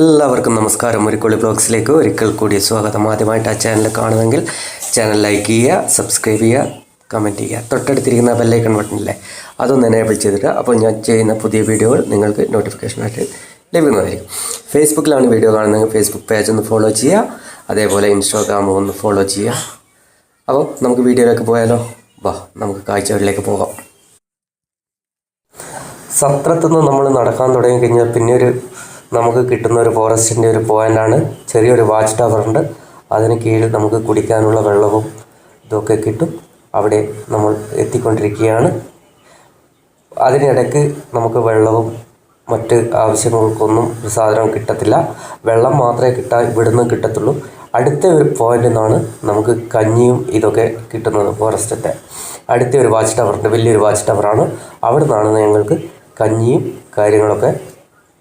എല്ലാവർക്കും നമസ്കാരം. ഒരുക്കുള്ളി ബ്ലോഗ്സിലേക്ക് ഒരിക്കൽ കൂടി സ്വാഗതം. ആദ്യമായിട്ട് ആ ചാനൽ കാണുമെങ്കിൽ ചാനൽ ലൈക്ക് ചെയ്യുക സബ്സ്ക്രൈബ് ചെയ്യുക കമന്റ് ചെയ്യുക. തൊട്ടടുത്തിരിക്കുന്ന ബെല്ലൈക്കൺ ബട്ടണില്ലേ അതൊന്ന് എനേബിൾ ചെയ്തിട്ട് അപ്പോൾ ഞാൻ ചെയ്യുന്ന പുതിയ വീഡിയോകൾ നിങ്ങൾക്ക് നോട്ടിഫിക്കേഷനായിട്ട് ലഭിക്കുന്നതായിരിക്കും ഫേസ്ബുക്കിലാണ് വീഡിയോ കാണുന്നതെങ്കിൽ ഫേസ്ബുക്ക് പേജ് ഒന്ന് ഫോളോ ചെയ്യുക. അതേപോലെ ഇൻസ്റ്റാഗ്രാം ഒന്ന് ഫോളോ ചെയ്യുക. അപ്പോൾ നമുക്ക് വീഡിയോയിലേക്ക് പോയാലോ? വാ നമുക്ക് കാഴ്ചകളിലേക്ക് പോകാം. സത്രത്തുനിന്ന് നമ്മൾ നടക്കാൻ തുടങ്ങി കഴിഞ്ഞാൽ പിന്നെ ഒരു നമുക്ക് കിട്ടുന്ന ഒരു ഫോറസ്റ്റിന്റെ ഒരു പോയിന്റാണ് ചെറിയൊരു വാച്ച് ടവർ ഉണ്ട്. അതിന് കീഴിൽ നമുക്ക് കുടിക്കാനുള്ള വെള്ളവും ഇതൊക്കെ കിട്ടും. അവിടെ നമ്മൾ എത്തിക്കൊണ്ടിരിക്കുകയാണ്. അതിനിടയ്ക്ക് നമുക്ക് വെള്ളവും മറ്റ് ആവശ്യങ്ങൾക്കൊന്നും സാധനം കിട്ടത്തില്ല. വെള്ളം മാത്രമേ കിട്ടാൻ ഇവിടുന്ന് കിട്ടത്തുള്ളൂ. അടുത്ത ഒരു പോയിന്റിൽ നിന്നാണ് നമുക്ക് കഞ്ഞിയും ഇതൊക്കെ കിട്ടുന്നത് ഫോറസ്റ്റത്തെ അടുത്ത ഒരു വാച്ച് ടവറുണ്ട് വലിയൊരു വാച്ച് ടവറാണ് അവിടെ നിന്നാണ് ഞങ്ങൾക്ക് കഞ്ഞിയും കാര്യങ്ങളൊക്കെ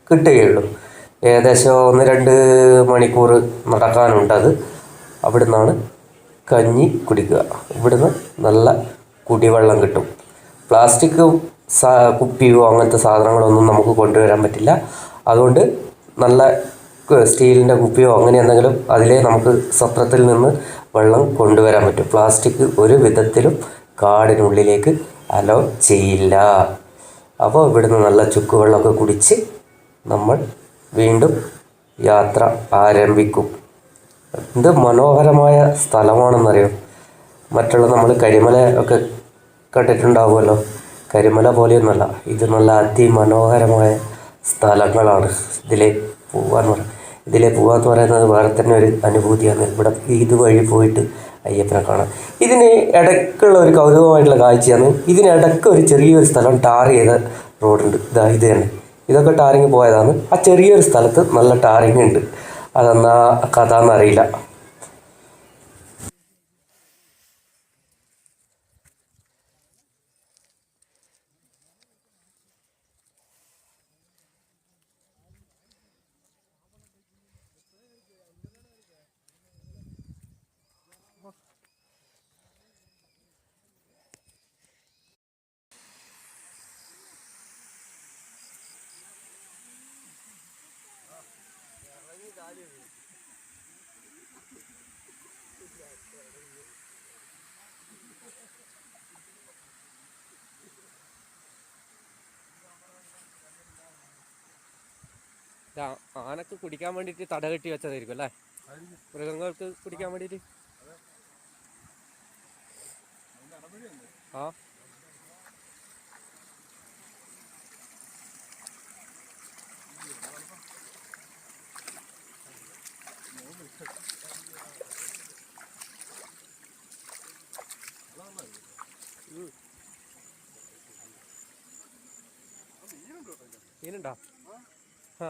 കിട്ടുകയുള്ളൂ. ഏകദേശം ഒന്ന് രണ്ട് മണിക്കൂർ നടക്കാനുണ്ട് അത് അവിടെ നിന്നാണ് കഞ്ഞി കുടിക്കുക. ഇവിടുന്ന് നല്ല കുടിവെള്ളം കിട്ടും. പ്ലാസ്റ്റിക് സാ കുപ്പിയോ അങ്ങനത്തെ സാധനങ്ങളൊന്നും നമുക്ക് കൊണ്ടുവരാൻ പറ്റില്ല. അതുകൊണ്ട് നല്ല സ്റ്റീലിന്റെ കുപ്പിയോ അങ്ങനെ എന്തെങ്കിലും അതിലേ നമുക്ക് സത്രത്തിൽ നിന്ന് വെള്ളം കൊണ്ടുവരാൻ പറ്റും. പ്ലാസ്റ്റിക് ഒരു വിധത്തിലും കാടിനുള്ളിലേക്ക് അലോ ചെയ്യില്ല. അപ്പോൾ ഇവിടുന്ന് നല്ല ചുക്കുവെള്ളമൊക്കെ കുടിച്ച് നമ്മൾ വീണ്ടും യാത്ര ആരംഭിക്കും. എന്ത് മനോഹരമായ സ്ഥലമാണെന്നറിയോ? മറ്റുള്ള നമ്മൾ കരിമല ഒക്കെ കണ്ടിട്ടുണ്ടാവുമല്ലോ. കരിമല പോലെയൊന്നുമല്ല. ഇത് നല്ല അതിമനോഹരമായ സ്ഥലങ്ങളാണ്. ഇതിലെ പോവാന്ന് പറയുന്നത് ഇതിലെ പോവാന്ന് പറയുന്നത് വേറെ തന്നെ ഒരു അനുഭൂതിയാണ്. ഇവിടെ ഇതുവഴി പോയിട്ട് അയ്യപ്പനെ കാണാം. ഇതിന് ഇടയ്ക്കുള്ള ഒരു കൗതുകമായിട്ടുള്ള കാഴ്ചയാണ്. ഇതിനിടയ്ക്ക് ഒരു ചെറിയൊരു സ്ഥലം ടാർ ചെയ്ത റോഡുണ്ട്. ഇതാ ഇത് തന്നെ. ഇതൊക്കെ ടാറിങ് പോയതാണ്. ആ ചെറിയൊരു സ്ഥലത്ത് നല്ല ടാറിങ് ഉണ്ട്. അതെന്നാ കഥ എന്നറിയില്ല. ആനക്ക് കുടിക്കാൻ വേണ്ടിട്ട് തട കെട്ടി വെച്ചതായിരിക്കും അല്ലേ? മൃഗങ്ങൾക്ക് കുടിക്കാൻ വേണ്ടിയിട്ട്? ആ. മീനുണ്ടോ? ആ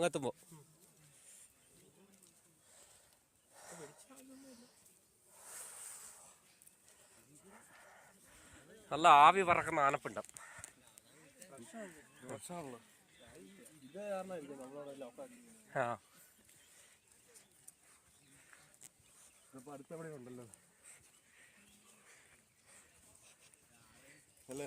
അങ്ങെത്തുമ്പോ നല്ല ആവി പറക്കുന്ന ആനപ്പിണ്ടം. ആ. അടുത്തവിടെ ഉണ്ടല്ലോ അല്ലേ?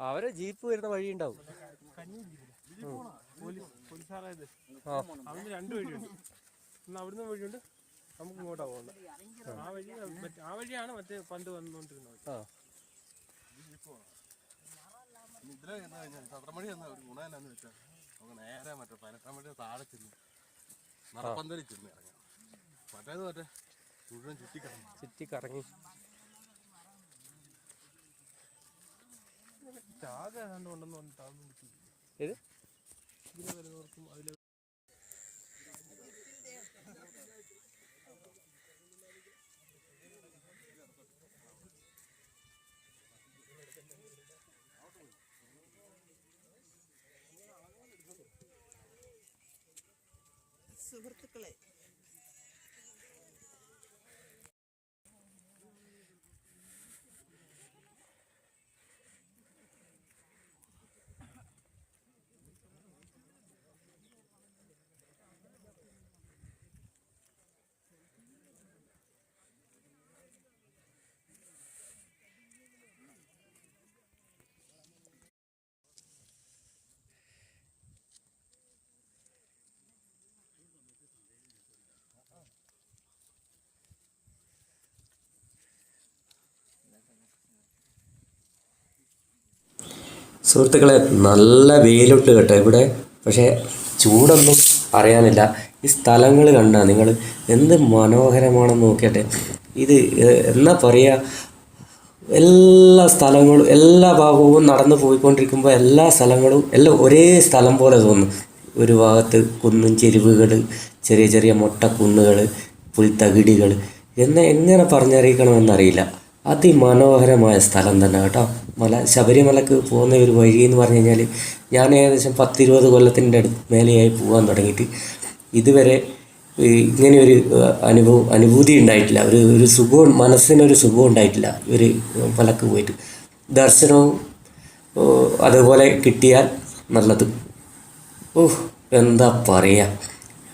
അവരെ ജീപ്പ് വരുന്ന വഴി ഉണ്ടാവും. അവിടുന്ന് രണ്ട് വഴിയുണ്ട് ഒന്ന് അവിടുന്ന് വഴിയുണ്ട് നമുക്ക് ഇങ്ങോട്ടാ പോകണ്ട ആ. വഴി ആ. വഴിയാണ് മറ്റേ പണ്ട് വന്നുകൊണ്ടിരുന്നത് ഇതിലെ കഴിഞ്ഞാൽ എന്ന ഒരു ഗുണം എന്നാന്ന് വെച്ചാൽ നമുക്ക് നേരെ മറ്റേ പതിനെട്ടാം മണി താഴെ ചെന്ന് നടപ്പന്തലിൽ ചെന്ന് ഇറങ്ങാം മറ്റേത് മറ്റേ മുഴുവൻ ചുറ്റിക്കിടന്നു ചുറ്റി ചാക ഏതാണ്ട് ഉണ്ടെന്ന് പറഞ്ഞിട്ട് അതൊന്നും കിട്ടിയില്ല ഏത്? ഇതിലെ വരുന്നവർക്കും അതിലെ സുഹൃത്തുക്കളെ സുഹൃത്തുക്കളെ നല്ല വെയിലുണ്ട് കേട്ടോ ഇവിടെ. പക്ഷേ ചൂടൊന്നും അറിയാനില്ല ഈ സ്ഥലങ്ങൾ കണ്ടാൽ നിങ്ങൾ എന്ത് മനോഹരമാണെന്ന് നോക്കിയട്ടെ. ഇത് എന്നാ പറയുക എല്ലാ സ്ഥലങ്ങളും എല്ലാ ഭാഗവും നടന്നു പോയിക്കൊണ്ടിരിക്കുമ്പോൾ എല്ലാ സ്ഥലങ്ങളും എല്ലാം ഒരേ സ്ഥലം പോലെ തോന്നും. ഒരു ഭാഗത്ത് കുന്നും ചെരുവുകൾ ചെറിയ ചെറിയ മൊട്ടക്കുന്നുകൾ പുൽത്തകിടികൾ. എന്ന് എങ്ങനെ പറഞ്ഞറിയിക്കണമെന്നറിയില്ല. അതിമനോഹരമായ സ്ഥലം തന്നെ കേട്ടോ. മല ശബരിമലക്ക് പോകുന്ന ഒരു വഴി എന്ന് പറഞ്ഞു കഴിഞ്ഞാൽ ഞാൻ ഏകദേശം പത്തിരുപത് കൊല്ലത്തിന്റെ അടുത്ത് മേലെയായി പോകാൻ തുടങ്ങിയിട്ട് ഇതുവരെ ഇങ്ങനെയൊരു അനുഭവം അനുഭൂതി ഉണ്ടായിട്ടില്ല. ഒരു ഒരു സുഖവും മനസ്സിനൊരു സുഖവും ഉണ്ടായിട്ടില്ല ഒരു മലക്ക് പോയിട്ട്. ദർശനവും അതുപോലെ കിട്ടിയാൽ നല്ലത്. ഓ എന്താ പറയുക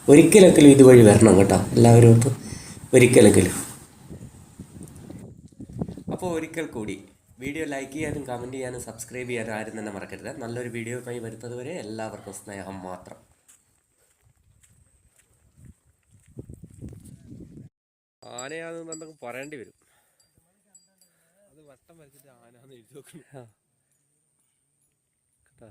ഒരിക്കലെങ്കിലും ഇതുവഴി വരണം കേട്ടോ. എല്ലാവരും ഒരിക്കലെങ്കിലും അപ്പോൾ ഒരിക്കൽ കൂടി വീഡിയോ ലൈക്ക് ചെയ്യാനും കമന്റ് ചെയ്യാനും സബ്സ്ക്രൈബ് ചെയ്യാനും ആരും തന്നെ മറക്കരുത്. നല്ലൊരു വീഡിയോയുമായി വരുന്നതുവരെ എല്ലാവർക്കും സ്നേഹം മാത്രം. ആനയാണെന്നൊക്കെ പറയേണ്ടി വരും. അത് വട്ടം വരച്ചിട്ട് ആനാന്ന് എഴുതി നോക്കണം കേട്ടോ?